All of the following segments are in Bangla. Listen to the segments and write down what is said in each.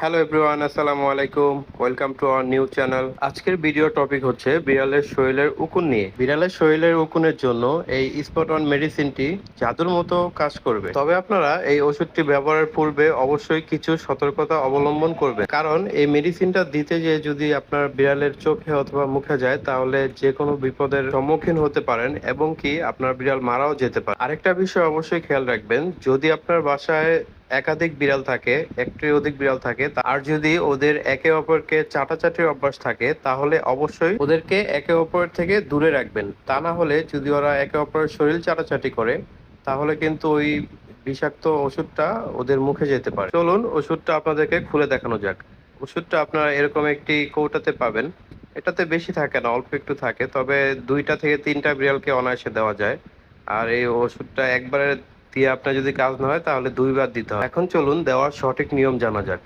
হ্যালো এভরিওয়ান আসসালামু আলাইকুম welcome to our new channel আজকের ভিডিও টপিক হচ্ছে বিড়ালের শরীরের উকুন নিয়ে। বিড়ালের শরীরের উকুনের জন্য এই স্পট অন মেডিসিনটি জাদুর মতো কাজ করবে। তবে আপনারা এই ওষুধটি ব্যবহারের পূর্বে অবশ্যই কিছু সতর্কতা অবলম্বন করবেন। কারণ এই মেডিসিনটা দিতে যে যদি আপনার বিড়ালের চোখে অথবা মুখে যায়, তাহলে যে কোনো বিপদের সম্মুখীন হতে পারেন এবং কি আপনার বিড়াল মারাও যেতে পারে। আরেকটা বিষয় অবশ্যই খেয়াল রাখবেন, যদি আপনার বাসায় একাধিক বিড়াল থাকে, একটির অধিক বিড়াল থাকে আর যদি ওদের একে অপরকে চাটাচাটির অভ্যাস থাকে, তাহলে অবশ্যই ওদেরকে একে অপরের থেকে দূরে রাখবেন। তা না হলে যদি ওরা একে অপরের শরীর চাটাচাটি করে, তাহলে কিন্তু ওই বিষাক্ত ওষুধটা ওদের মুখে যেতে পারে। চলুন ওষুধটা আপনাদেরকে খুলে দেখানো যাক। ওষুধটা আপনারা এরকম একটি কৌটাতে পাবেন। এটাতে বেশি থাকে না, অল্প একটু থাকে, তবে দুইটা থেকে তিনটা বিড়ালকে অনায়াসে দেওয়া যায়। আর এই ওষুধটা একবারে দিয়ে আপনার যদি কাজ না হয়, তাহলে দুইবার দিতে হয়। এখন চলুন দেওয়ার সঠিক নিয়ম জানা যাক।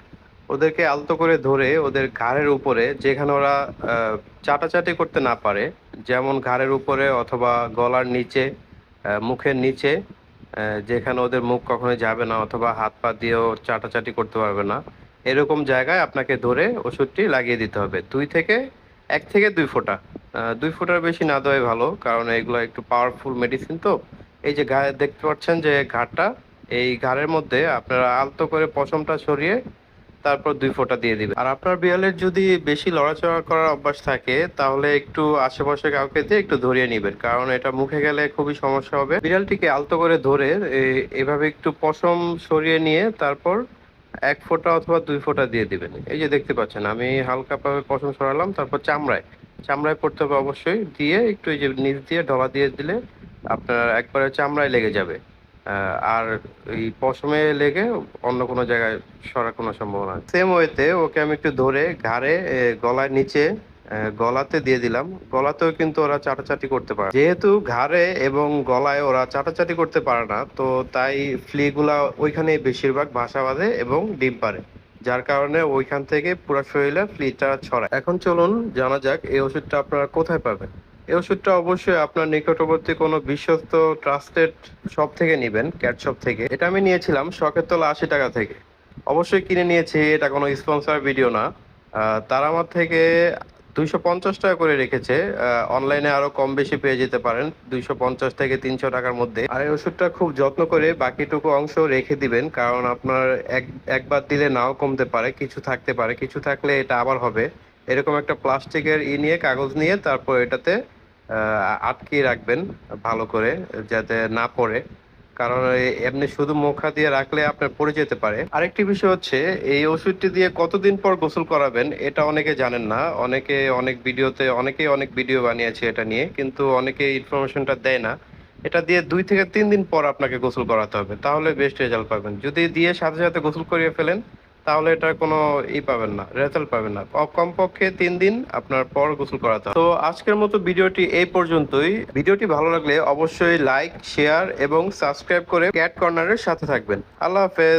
ওদেরকে আলতো করে ধরে ওদের ঘাড়ের উপরে, যেখানে ওরা চাটাচাটি করতে না পারে, যেমন ঘাড়ের উপরে অথবা গলার নিচে মুখের নিচে যেখানে ওদের মুখ কখনো যাবে না অথবা হাত পা দিয়েও চাটাচাটি করতে পারবে না, এরকম জায়গায় আপনাকে ধরে ওষুধটি লাগিয়ে দিতে হবে। দুই থেকে, এক থেকে দুই ফোঁটা। দুই ফোঁটার বেশি না দেওয়াই ভালো, কারণ এগুলো একটু পাওয়ারফুল মেডিসিন তো। এই যে গায়ে দেখতে পাচ্ছেন যে ঘাড়টা, এই ঘাড়ের মধ্যে আপনারা আলতো করে পশমটা সরিয়ে তারপর দুই ফোঁটা দিয়ে দিবেন। আর আপনার বিড়ালের যদি বেশি লড়াচড়া করার অভ্যাস থাকে, তাহলে একটু আশেপাশে কাউকে দিয়ে একটু ধরিয়ে নেবেন, কারণ এটা মুখে গেলে খুবই সমস্যা হবে। বিড়ালটিকে আলতো করে ধরে এভাবে একটু পশম সরিয়ে নিয়ে তারপর এক ফোঁটা অথবা দুই ফোঁটা দিয়ে দিবেন। এই যে দেখতে পাচ্ছেন, আমি হালকা ভাবে পশম সরালাম, তারপর চামড়ায় চামড়ায় পড়তে হবে অবশ্যই, দিয়ে একটু এই যে নিচ দিয়ে ঢলা দিয়ে দিলে আপনার একবারে চামড়ায় লেগে যাবে। আর এই পশমে লেগে অন্য কোনো জায়গায় সরার কোনো সম্ভাবনা সেম ওয়েতে ওকে আমি একটু ধরে ঘাড়ে এ, গলার নিচে গলাতে দিয়ে দিলাম। গলাতেও কিন্তু ওরা চাটাচাটি করতে পারে। যেহেতু ঘাড়ে এবং গলায় ওরা চাটাচাটি করতে পারে না তো তাই ফ্লিগুলা ওইখানে বেশিরভাগ বাসা বাঁধে এবং ডিম পারে যার কারণে ওইখান থেকে পুরো শরীরে ফ্লিটা ছড়ায়। এখন চলুন জানা যাক এই ওষুধটা আপনারা কোথায় পাবেন। এই ওষুধটা অবশ্যই আপনার নিকটবর্তী কোনো বিশ্বস্ত ট্রাস্টেড শপ থেকে নেবেন ক্যাট শপ থেকে। এটা আমি নিয়েছিলাম শখের তলা আশি টাকা থেকে। অবশ্যই কিনে নিয়েছি, এটা কোনো স্পন্সর ভিডিও না। তারা আমার থেকে দুইশো পঞ্চাশ টাকা করে রেখেছে। অনলাইনে আরও কম বেশি পেয়ে যেতে পারেন, দুইশো পঞ্চাশ থেকে তিনশো টাকার মধ্যে। আর এই ওষুধটা খুব যত্ন করে বাকিটুকু অংশ রেখে দিবেন, কারণ আপনার এক, একবার দিলে নাও কমতে পারে, কিছু থাকতে পারে। কিছু থাকলে এটা আবার হবে। এরকম একটা প্লাস্টিকের ই নিয়ে, কাগজ নিয়ে তারপর এটাতে আহ, আটকিয়ে রাখবেন ভালো করে যাতে না পড়ে। কারণ এমনি শুধু মুখা দিয়ে রাখলে আপনার পড়ে যেতে পারে। আরেকটি বিষয় হচ্ছে এই ওষুধটি দিয়ে কতদিন পর গোসল করাবেন এটা অনেকে জানেন না। অনেকে অনেক ভিডিওতে অনেকেই অনেক ভিডিও বানিয়েছে এটা নিয়ে কিন্তু অনেকে ইনফরমেশনটা দেয় না। এটা দিয়ে দুই থেকে তিন দিন পর আপনাকে গোসল করাতে হবে তাহলে বেস্ট রেজাল্ট পাবেন। যদি দিয়ে সাথে সাথে গোসল করিয়ে ফেলেন তাহলে এটা কোনো ই পাবেন না রেজাল্ট পাবেন না। কমপক্ষে তিন দিন আপনার পর গোসল করাতে তো আজকের মতো ভিডিওটি এই পর্যন্তই। ভিডিওটি ভালো লাগলে অবশ্যই লাইক শেয়ার এবং সাবস্ক্রাইব করে ক্যাট কর্নারের সাথে থাকবেন। আল্লাহ হাফেজ।